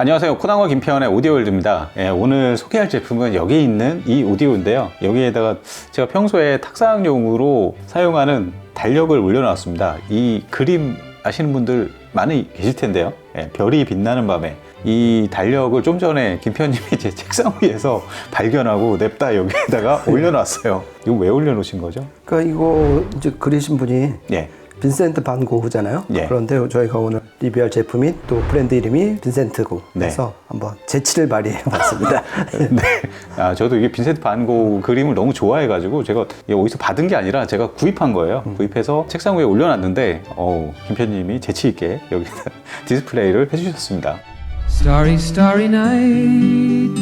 안녕하세요. 코난과 김태현의 오디오월드입니다. 예, 오늘 소개할 제품은 여기 있는 이 오디오인데요. 여기에다가 제가 평소에 탁상용으로 사용하는 달력을 올려놨습니다. 이 그림 아시는 분들 많이 계실 텐데요. 예, 별이 빛나는 밤에 이 달력을 좀 전에 김태현님이 제 책상 위에서 발견하고 냅다 여기에다가 올려놨어요. 이거 왜 올려놓으신 거죠? 그러니까 이거 이제 그리신 분이 예. 빈센트 반 고흐잖아요. 예. 그런데 저희가 오늘 리뷰할 제품이 또 브랜드 이름이 빈센트고 네. 그래서 한번 재치를 발휘해 봤습니다. 네. 아, 저도 이게 빈센트 반고 그림을 너무 좋아해가지고 제가 어디서 받은 게 아니라 제가 구입한 거예요. 구입해서 책상 위에 올려놨는데, 어우, 김편님이 재치 있게 여기다 디스플레이를 해주셨습니다. Starry, starry night.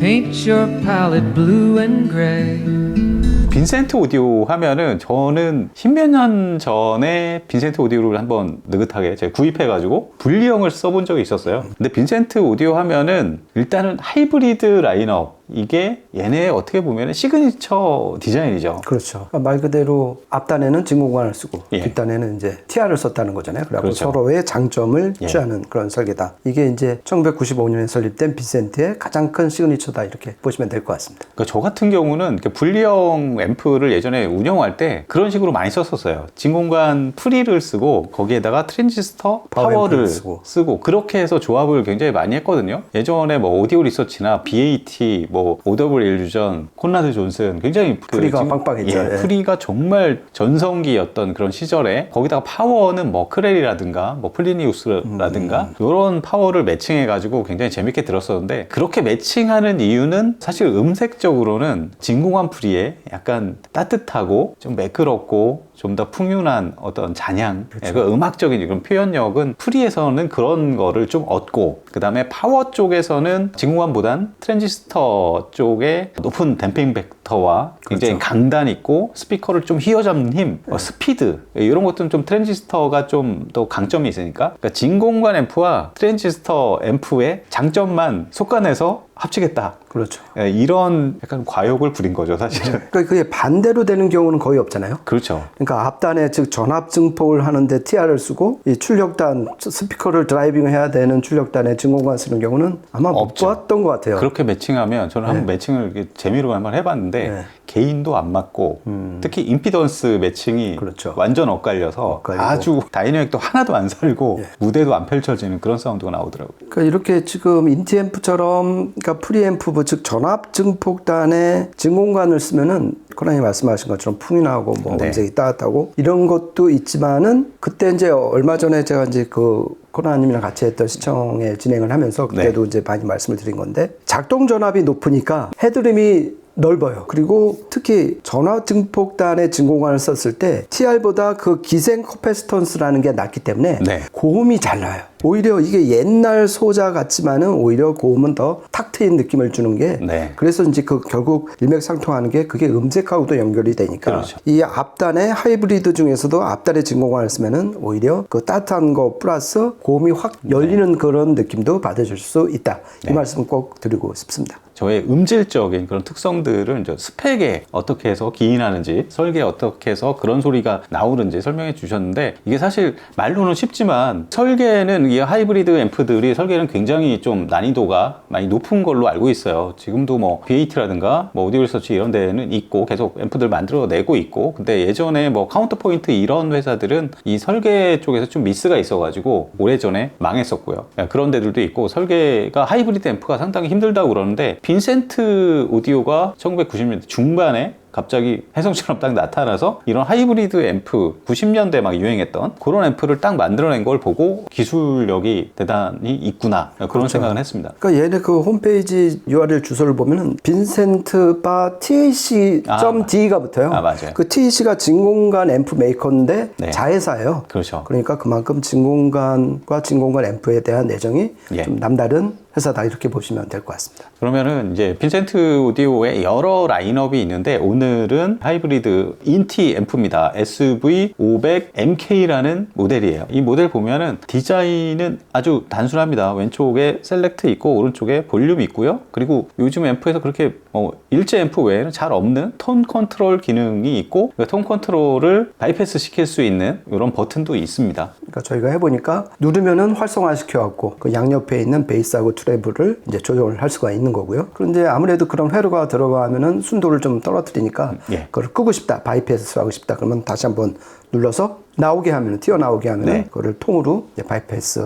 Paint your palette blue and gray. 빈센트 오디오 하면은 저는 십몇 년 전에 빈센트 오디오를 한번 느긋하게 제가 구입해가지고 분리형을 써본 적이 있었어요. 근데 빈센트 오디오 하면은 일단은 하이브리드 라인업 이게 얘네 어떻게 보면 시그니처 디자인이죠. 그렇죠. 그러니까 말 그대로 앞단에는 진공관을 쓰고 예. 뒷단에는 이제 TR을 썼다는 거잖아요. 그래서 그렇죠. 서로의 장점을 예. 취하는 그런 설계다. 이게 이제 1995년에 설립된 빈센트의 가장 큰 시그니처다 이렇게 보시면 될 것 같습니다. 그러니까 저 같은 경우는 분리형 앰프를 예전에 운영할 때 그런 식으로 많이 썼었어요. 진공관 프리를 쓰고 거기에다가 트랜지스터 파워 파워를 쓰고. 쓰고. 그렇게 해서 조합을 굉장히 많이 했거든요. 예전에 뭐 오디오 리서치나 BAT, 뭐 오더블 일루전, 콘라드 존슨 굉장히 그 프리가 진- 빵빵했죠. 예, 예. 프리가 정말 전성기였던 그런 시절에 거기다가 파워는 뭐 크렐이라든가 뭐 플리니우스라든가 음. 이런 파워를 매칭해 가지고 굉장히 재밌게 들었었는데 그렇게 매칭하는 이유는 사실 음색적으로는 진공한 프리에 약간 따뜻하고 좀 매끄럽고 좀 더 풍요한 어떤 잔향, 예, 그 음악적인 그런 표현력은 프리에서는 그런 거를 좀 얻고 그 다음에 파워 쪽에서는 진공관보단 트랜지스터 쪽에 높은 댐핑 벡터와 굉장히 그렇죠. 강단 있고 스피커를 좀 휘어잡는 힘, 어, 스피드 예, 이런 것들은 좀 트랜지스터가 좀 더 강점이 있으니까 그러니까 진공관 앰프와 트랜지스터 앰프의 장점만 속아내서 합치겠다. 그렇죠. 예, 이런 약간 과욕을 부린 거죠, 사실은. 그러니까 그게 반대로 되는 경우는 거의 없잖아요. 그렇죠. 그러니까 앞단에 즉 전압 증폭을 하는데 TR을 쓰고 이 출력단 스피커를 드라이빙 해야 되는 출력단에 진공관 쓰는 경우는 아마 못 없죠. 봤던 것 같아요. 그렇게 매칭하면 저는 한번 매칭을 이렇게 재미로 한번 해봤는데 네. 개인도 안 맞고 특히 임피던스 매칭이 그렇죠. 완전 엇갈려서 엇갈리고. 아주 다이내믹도 하나도 안 살고 예. 무대도 안 펼쳐지는 그런 사운드가 나오더라고요. 그러니까 이렇게 지금 인티앰프처럼 그러니까 프리앰프 즉 전압 증폭단에 진공관을 쓰면은 코난이 말씀하신 것처럼 풍이 나고 뭐 네. 음색이 따뜻하고 이런 것도 있지만은 그때 이제 얼마 전에 제가 이제 그 코나님이랑 같이 했던 시청에 진행을 하면서 그때도 이제 많이 말씀을 드린 건데 작동 전압이 높으니까 헤드룸이 넓어요. 그리고 특히 전화 증폭단의 진공관을 썼을 때 TR보다 그 기생 커패시턴스라는 게 낮기 때문에 네. 고음이 잘 나요. 오히려 이게 옛날 소자 같지만은 오히려 고음은 더 탁 트인 느낌을 주는 게 네. 그래서 이제 그 결국 일맥상통하는 게 그게 음색하고도 연결이 되니까 그렇죠. 이 앞단의 하이브리드 중에서도 앞단에 진공관을 쓰면은 오히려 그 따뜻한 거 플러스 고음이 확 열리는 그런 느낌도 받아줄 수 있다. 네. 이 말씀 꼭 드리고 싶습니다. 저의 음질적인 그런 특성들을 이제 스펙에 어떻게 해서 기인하는지 설계에 어떻게 해서 그런 소리가 나오는지 설명해 주셨는데 이게 사실 말로는 쉽지만 설계는 이 하이브리드 앰프들이 설계는 굉장히 좀 난이도가 많이 높은 걸로 알고 있어요. 지금도 뭐 BAT라든가 뭐 오디오 리서치 이런 데는 있고 계속 앰프들 만들어내고 있고 근데 예전에 뭐 카운터 포인트 이런 회사들은 이 설계 쪽에서 좀 미스가 있어가지고 오래전에 망했었고요. 예, 그런 데들도 있고 설계가 하이브리드 앰프가 상당히 힘들다고 그러는데 빈센트 오디오가 1990년대 중반에 갑자기 혜성처럼 딱 나타나서 이런 하이브리드 앰프 90년대 막 유행했던 그런 앰프를 딱 만들어낸 걸 보고 기술력이 대단히 있구나 그런 생각을 했습니다. 그러니까 얘네 그 홈페이지 URL 주소를 보면은 빈센트 바 TAC.D가 붙어요. 아, 맞아요. 그 TAC가 진공관 앰프 메이커인데 네. 자회사예요. 그렇죠. 그러니까 그만큼 진공관과 진공관 앰프에 대한 내정이 예. 좀 남다른 회사다 이렇게 보시면 될 것 같습니다. 그러면은 이제 빈센트 오디오의 여러 라인업이 있는데 오늘은 하이브리드 인티 앰프입니다. SV500MK라는 모델이에요. 이 모델 보면은 디자인은 아주 단순합니다. 왼쪽에 셀렉트 있고 오른쪽에 볼륨 있고요. 그리고 요즘 앰프에서 그렇게 뭐 일제 앰프 외에는 잘 없는 톤 컨트롤 기능이 있고 그 톤 컨트롤을 바이패스 시킬 수 있는 이런 버튼도 있습니다. 그러니까 저희가 해보니까 누르면은 활성화 시켜갖고 그 양옆에 있는 베이스하고 트래블을 이제 조정을 할 수가 있는 거고요. 그런데 아무래도 그런 회로가 들어가면은 순도를 좀 떨어뜨리니까 예. 그걸 끄고 싶다, 바이패스 하고 싶다. 그러면 다시 한번 눌러서 나오게 하면 튀어나오게 하면 네. 은 그거를 통으로 이제 바이패스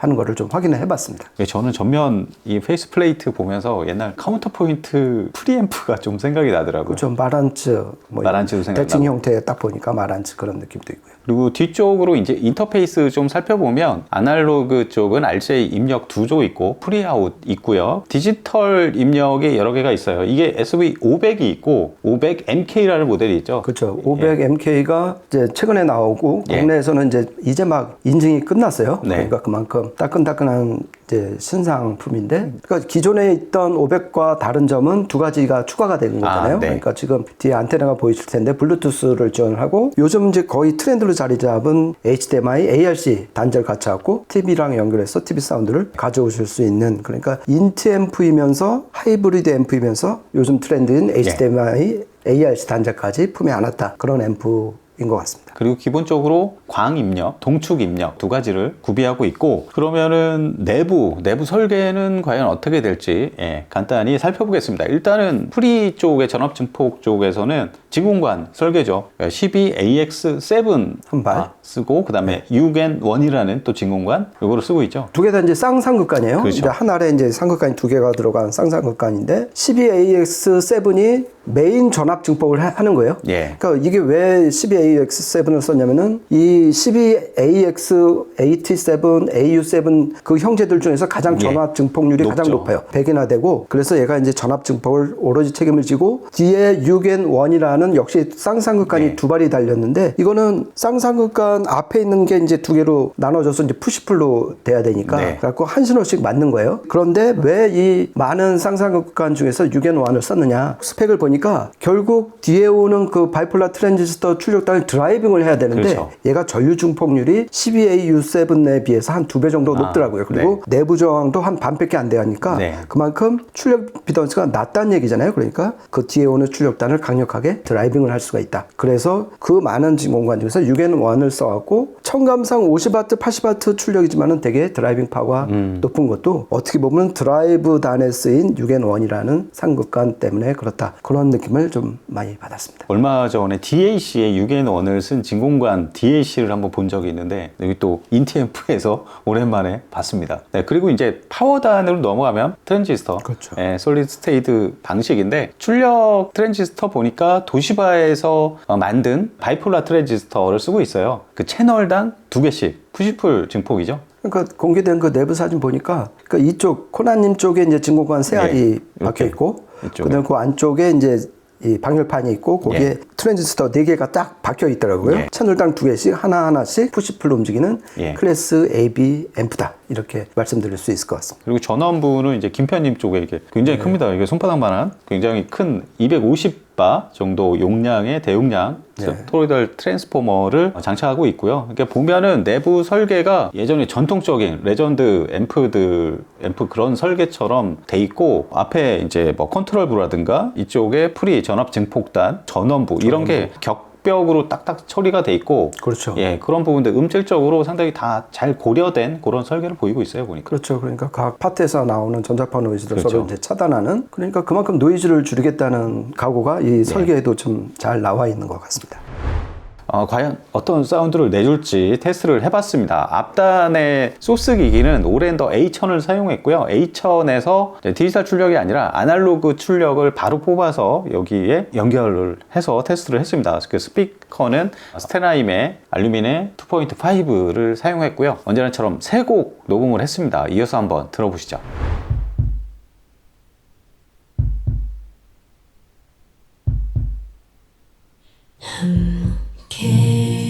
하는 거를 좀 확인을 해봤습니다. 예, 저는 전면 이 페이스 플레이트 보면서 옛날 카운터 포인트 프리앰프가 좀 생각이 나더라고요. 좀 마란츠, 뭐 마란츠도 생각나고. 대칭 형태 딱 보니까 마란츠 그런 느낌도 있고요. 그리고 뒤쪽으로 이제 인터페이스 좀 살펴보면 아날로그 쪽은 RJ 입력 두 조 있고 프리아웃 있고요. 디지털 입력이 여러 개가 있어요. 이게 SV 500이 있고 500MK라는 모델이 있죠. 그렇죠. 500MK가 이제 최근에 나오고 예. 국내에서는 이제 이제 막 인증이 끝났어요. 네. 그러니까 그만큼 따끈따끈한 이제 신상품인데, 그러니까 기존에 있던 500과 다른 점은 두 가지가 추가가 된 거잖아요. 아, 네. 그러니까 지금 뒤에 안테나가 보이실 텐데 블루투스를 지원하고 요즘 이제 거의 트렌드로 자리 잡은 HDMI, ARC 단자를 같이 갖고 TV랑 연결해서 TV 사운드를 가져오실 수 있는 그러니까 인트 앰프이면서 하이브리드 앰프이면서 요즘 트렌드인 HDMI, ARC 단자까지 품에 안았다 그런 앰프 인것 같습니다. 그리고 기본적으로 광 입력, 동축 입력 두 가지를 구비하고 있고 그러면은 내부 내부 설계는 과연 어떻게 될지 예, 간단히 살펴보겠습니다. 일단은 프리 쪽의 전압 증폭 쪽에서는 진공관 설계죠. 12AX7 한 발. 아, 쓰고 그다음에 6N1이라는 또 진공관 요거를 쓰고 있죠. 두 개 다 이제 쌍쌍극관이에요. 그렇죠. 이제 한 알에 이제 상극관이 두 개가 들어간 쌍쌍극관인데 12AX7이 메인 전압 증폭을 하- 하는 거예요. 예. 그러니까 이게 왜 12AX7을 썼냐면은 이 12AX, AT7, AU7 그 형제들 중에서 가장 예. 전압 증폭률이 가장 높죠. 높아요. 100이나 되고 그래서 얘가 이제 전압 증폭을 오로지 책임을 지고 뒤에 6N1이라는 역시 쌍쌍극관이 예. 두 발이 달렸는데 이거는 쌍쌍극관 앞에 있는 게 이제 두 개로 나눠져서 이제 푸시풀로 돼야 되니까 네. 그래갖고 한 신호씩 맞는 거예요. 그런데 왜 이 많은 쌍쌍극관 중에서 6N1을 썼느냐 스펙을 보니 까 결국 뒤에 오는 그 바이폴라 트랜지스터 출력단을 드라이빙을 해야 되는데 그렇죠. 얘가 전류 증폭률이 12AU7에 비해서 한 두 배 정도 아, 높더라고요. 그리고 내부 저항도 한 반밖에 안 돼가니까 네. 그만큼 출력 비던스가 낮다는 얘기잖아요. 그러니까 그 뒤에 오는 출력단을 강력하게 드라이빙을 할 수가 있다. 그래서 그 많은 진공관 중에서 6N1을 써갖고 청감상 50W, 80W 출력이지만은 되게 드라이빙 파워가 음. 높은 것도 어떻게 보면 드라이브 단에 쓰인 6N1이라는 상극관 때문에 그렇다. 그런 느낌을 좀 많이 받았습니다. 얼마 전에 DAC의 6N1을 쓴 진공관 DAC를 한번 본 적이 있는데 여기 또 인티앰프에서 오랜만에 봤습니다. 네, 그리고 이제 파워단으로 넘어가면 트랜지스터, 그렇죠. 예, 솔리드 스테이트 방식인데 출력 트랜지스터 보니까 도시바에서 어, 만든 바이폴라 트랜지스터를 쓰고 있어요. 그 채널당 두 개씩 푸시풀 증폭이죠. 그러니까 공개된 그 내부 사진 보니까 그러니까 이쪽 코나님 쪽에 이제 진공관 세 알이 예, 박혀 있고. 그다음 그 안쪽에 이제 이 방열판이 있고 거기에 예. 트랜지스터 네 개가 딱 박혀 있더라고요. 예. 채널당 두 개씩 하나 하나씩 푸시풀로 움직이는 예. 클래스 AB 앰프다 이렇게 말씀드릴 수 있을 것 같습니다. 그리고 전원부는 이제 김편님 쪽에 이게 굉장히 네. 큽니다. 이게 손바닥만한 굉장히 큰 250바 정도 용량의 대용량 네. 토로이덜 트랜스포머를 장착하고 있고요. 이렇게 보면은 내부 설계가 예전에 전통적인 레전드 앰프들 앰프 그런 설계처럼 돼 있고 앞에 이제 뭐 컨트롤부라든가 이쪽에 프리 전압 증폭단 전원부 이런 게 격 벽으로 딱딱 처리가 돼 있고 그렇죠. 예 그런 부분들 음질적으로 상당히 다 잘 고려된 그런 설계를 보이고 있어요 보니까. 그렇죠. 그러니까 각 파트에서 나오는 전자파 노이즈를 서로 그렇죠. 이제 차단하는 그러니까 그만큼 노이즈를 줄이겠다는 각오가 네. 이 설계에도 좀잘 나와 있는 것 같습니다. 어, 과연 어떤 사운드를 내줄지 테스트를 해봤습니다. 앞단의 소스 기기는 오랜더 A1000을 사용했고요. A1000에서 디지털 출력이 아니라 아날로그 출력을 바로 뽑아서 여기에 연결을 해서 테스트를 했습니다. 그 스피커는 스테나임의 알루미늄 2.5를 사용했고요. 언제나처럼 세 곡 녹음을 했습니다. 이어서 한번 들어보시죠. 함 care.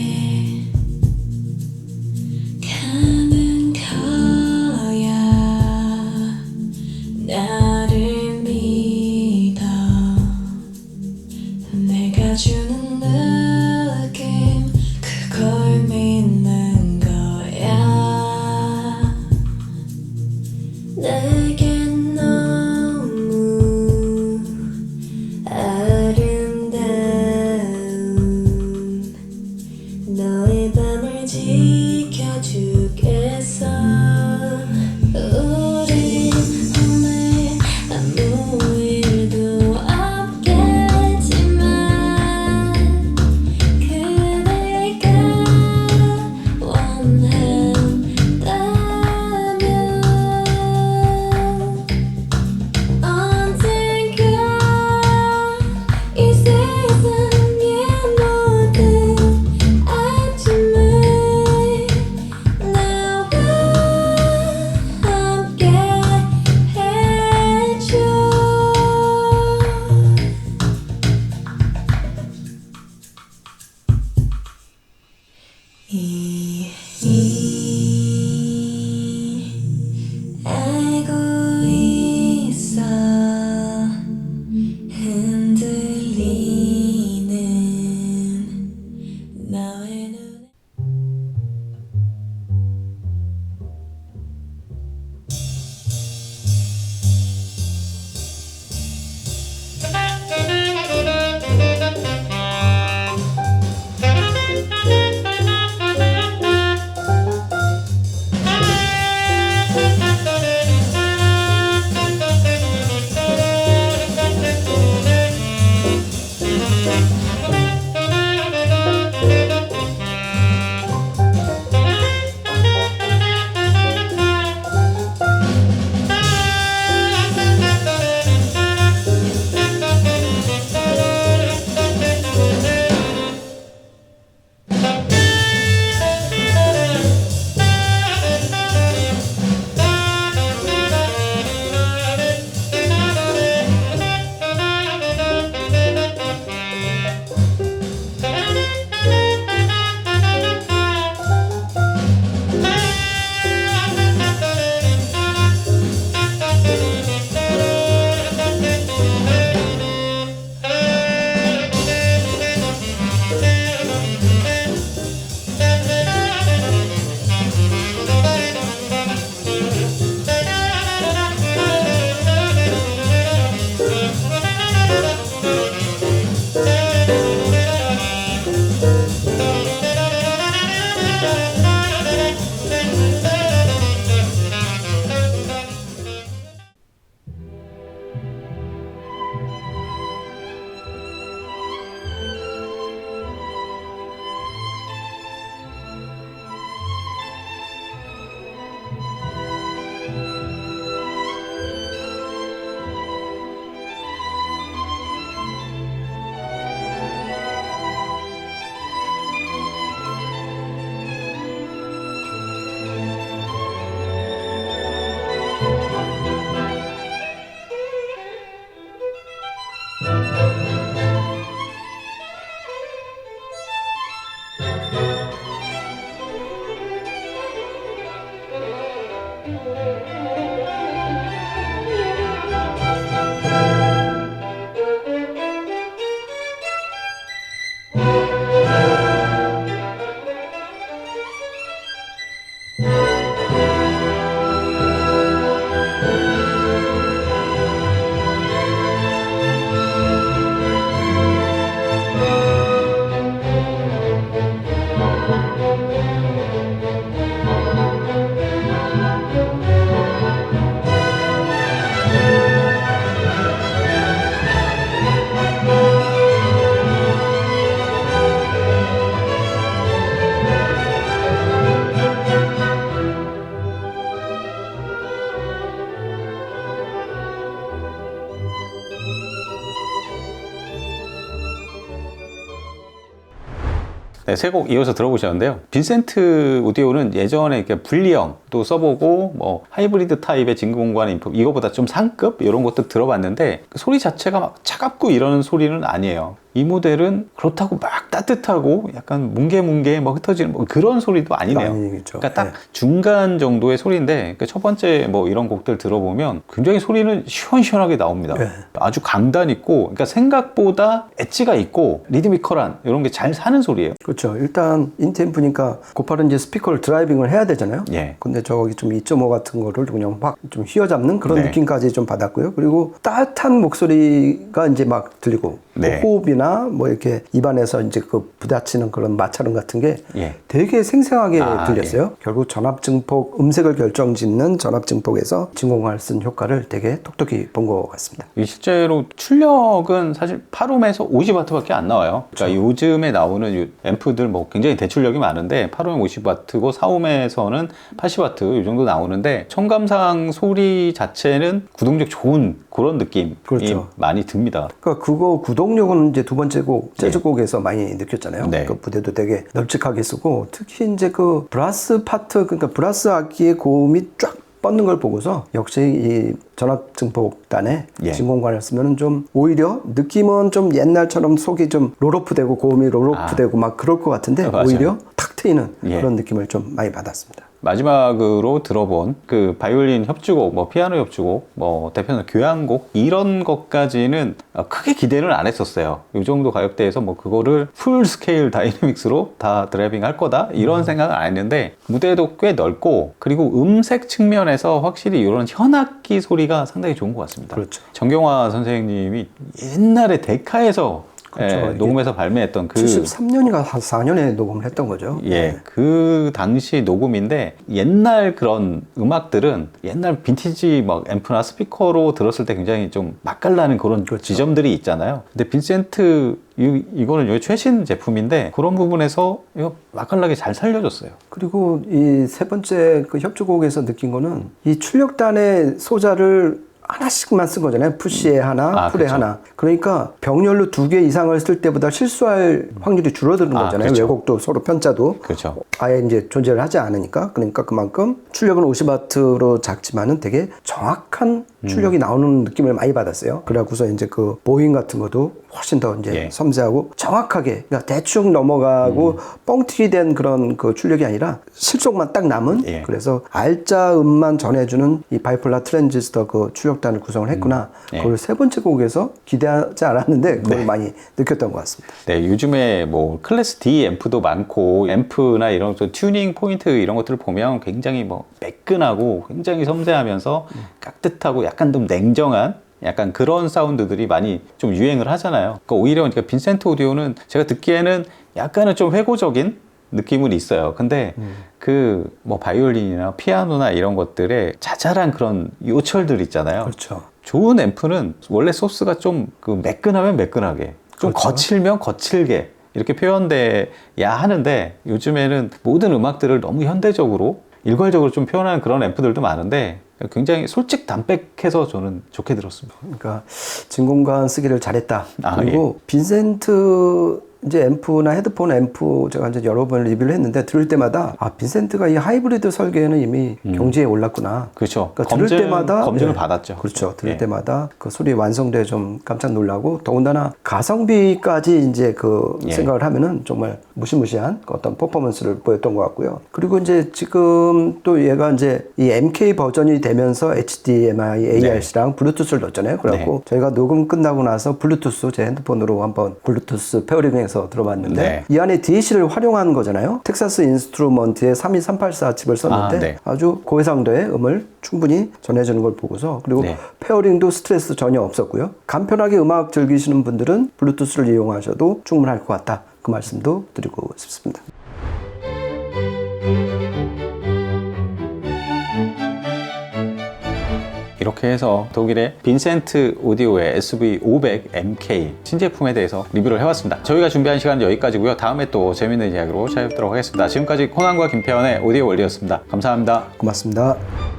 네, 세곡 이어서 들어보셨는데요. 빈센트 오디오는 예전에 이렇게 분리형 또 써보고 뭐 하이브리드 타입의 진공관 인프 이거보다 좀 상급 이런 것도 들어봤는데 그 소리 자체가 막 차갑고 이러는 소리는 아니에요. 이 모델은 그렇다고 막 따뜻하고 약간 뭉게뭉게 뭐 흩어지는 뭐 그런 소리도 아니네요. 아니겠죠. 그러니까 딱 네. 중간 정도의 소리인데 그러니까 첫 번째 뭐 이런 곡들 들어보면 굉장히 소리는 시원시원하게 나옵니다. 네. 아주 강단 있고 그러니까 생각보다 엣지가 있고 리드미컬한 이런 게 잘 사는 소리예요. 그렇죠. 일단 인템프니까 곧바로 이제 스피커를 드라이빙을 해야 되잖아요. 예. 근데 저기 좀 2.5 같은 거를 그냥 확 좀 휘어잡는 그런 네. 느낌까지 좀 받았고요. 그리고 따뜻한 목소리가 이제 막 들리고 네. 뭐 호흡이나 뭐 이렇게 입안에서 이제 그 부딪히는 그런 마찰음 같은 게 예. 되게 생생하게 아, 들렸어요. 결국 전압 증폭 음색을 결정짓는 전압 증폭에서 진공관을 쓴 효과를 되게 톡톡히 본 것 같습니다. 이 실제로 출력은 사실 8옴에서 50W밖에 안 나와요. 그러니까 요즘에 나오는 이 앰프들 뭐 굉장히 대출력이 많은데 8옴에 50W고 4옴에서는 80W 이 정도 나오는데 청감상 소리 자체는 구동력 좋은 그런 느낌이 그렇죠. 많이 듭니다. 그러니까 그거 구동력은 이제 두 번째 곡 재즈곡에서 많이 느꼈잖아요. 네. 그 부대도 되게 널찍하게 쓰고 특히 이제 그 브라스 파트 그러니까 브라스 악기의 고음이 쫙 뻗는 걸 보고서 역시 이 전압 증폭단에 예. 진공관을 쓰면은 좀 오히려 느낌은 좀 옛날처럼 속이 좀 롤오프 되고 고음이 롤오프 아. 되고 막 그럴 것 같은데 아. 오히려 탁 트이는 예. 그런 느낌을 좀 많이 받았습니다. 마지막으로 들어본 그 바이올린 협주곡, 뭐 피아노 협주곡, 뭐 대표는 교향곡 이런 것까지는 어, 크게 기대는 안 했었어요. 이 정도 가격대에서 뭐 그거를 풀 스케일 다이내믹스로 다 드라이빙 할 거다 이런 생각은 안 했는데 무대도 꽤 넓고 그리고 음색 측면에서 확실히 이런 현악기 소리가 상당히 좋은 것 같습니다. 그렇죠. 정경화 선생님이 옛날에 데카에서 그렇죠. 예, 녹음해서 발매했던 그 73년인가 4년에 녹음을 했던 거죠. 예, 그 당시 녹음인데 옛날 그런 음악들은 옛날 빈티지 막 앰프나 스피커로 들었을 때 굉장히 좀 맛깔나는 그런 그렇죠. 지점들이 있잖아요. 근데 빈센트 이, 이거는 요 최신 제품인데 그런 부분에서 이거 맛깔나게 잘 살려줬어요. 그리고 이 세 번째 그 협주곡에서 느낀 거는 이 출력단의 소자를 하나씩만 쓴 거잖아요. 푸시에 하나, 아, 풀에 그렇죠. 하나. 그러니까 병렬로 두 개 이상을 쓸 때보다 실수할 확률이 줄어드는 아, 거잖아요. 그렇죠. 왜곡도 서로 편차도 그렇죠. 아예 이제 존재를 하지 않으니까 그러니까 그만큼 출력은 50와트로 작지만은 되게 정확한 음. 출력이 나오는 느낌을 많이 받았어요. 그래갖고서 이제 그 보잉 같은 것도 훨씬 더 이제 예. 섬세하고 정확하게 그러니까 대충 넘어가고 음. 뻥튀기 된 그런 그 출력이 아니라 실속만 딱 남은 예. 그래서 알짜 음만 전해주는 이 바이폴라 트랜지스터 그 출력 단을 구성을 했구나. 예. 그걸 세 번째 곡에서 기대하지 않았는데 그걸 많이 느꼈던 것 같습니다. 네, 요즘에 뭐 클래스 D 앰프도 많고 앰프나 이런 또 튜닝 포인트 이런 것들을 보면 굉장히 뭐 매끈하고 굉장히 섬세하면서 깍듯하고 약간 좀 냉정한 약간 그런 사운드들이 많이 좀 유행을 하잖아요. 그러니까 오히려 그러니까 빈센트 오디오는 제가 듣기에는 약간은 좀 회고적인 느낌은 있어요. 근데 그뭐 바이올린이나 피아노나 이런 것들의 자잘한 그런 요철들 있잖아요. 그렇죠. 좋은 앰프는 원래 소스가 좀 그 매끈하면 매끈하게, 좀 그렇죠. 거칠면 거칠게 이렇게 표현돼야 하는데 요즘에는 모든 음악들을 너무 현대적으로 일괄적으로 좀 표현하는 그런 앰프들도 많은데 굉장히 솔직 담백해서 저는 좋게 들었습니다. 그러니까 진공관 쓰기를 잘했다. 아, 그리고 빈센트 이제 앰프나 헤드폰 앰프 제가 이제 여러 번 리뷰를 했는데 들을 때마다 아 빈센트가 이 하이브리드 설계에는 이미 경지에 올랐구나. 그렇죠. 그러니까 들을 검증- 때마다 검증을 예, 받았죠. 그렇죠. 들을 예. 때마다 그 소리 완성도에 좀 깜짝 놀라고 더군다나 가성비까지 이제 그 예. 생각을 하면은 정말 무시무시한 그 어떤 퍼포먼스를 보였던 것 같고요. 그리고 이제 지금 또 얘가 이제 이 MK 버전이 되면서 HDMI, ARC랑 블루투스를 넣었잖아요. 그래갖고 네. 저희가 녹음 끝나고 나서 블루투스 제 핸드폰으로 한번 블루투스 페어링 해서 들어봤는데 네. 이 안에 DAC를 활용한 거잖아요. 텍사스 인스트루먼트의 32384 칩을 썼는데 아, 네. 아주 고해상도의 음을 충분히 전해주는 걸 보고서 그리고 네. 페어링도 스트레스 전혀 없었고요. 간편하게 음악 즐기시는 분들은 블루투스를 이용하셔도 충분할 것 같다. 그 말씀도 드리고 싶습니다. 이렇게 해서 독일의 빈센트 오디오의 SV500MK 신제품에 대해서 리뷰를 해왔습니다. 저희가 준비한 시간은 여기까지고요. 다음에 또 재밌는 이야기로 찾아뵙도록 하겠습니다. 지금까지 코난과 김태현의 오디오 월드였습니다. 감사합니다. 고맙습니다. 내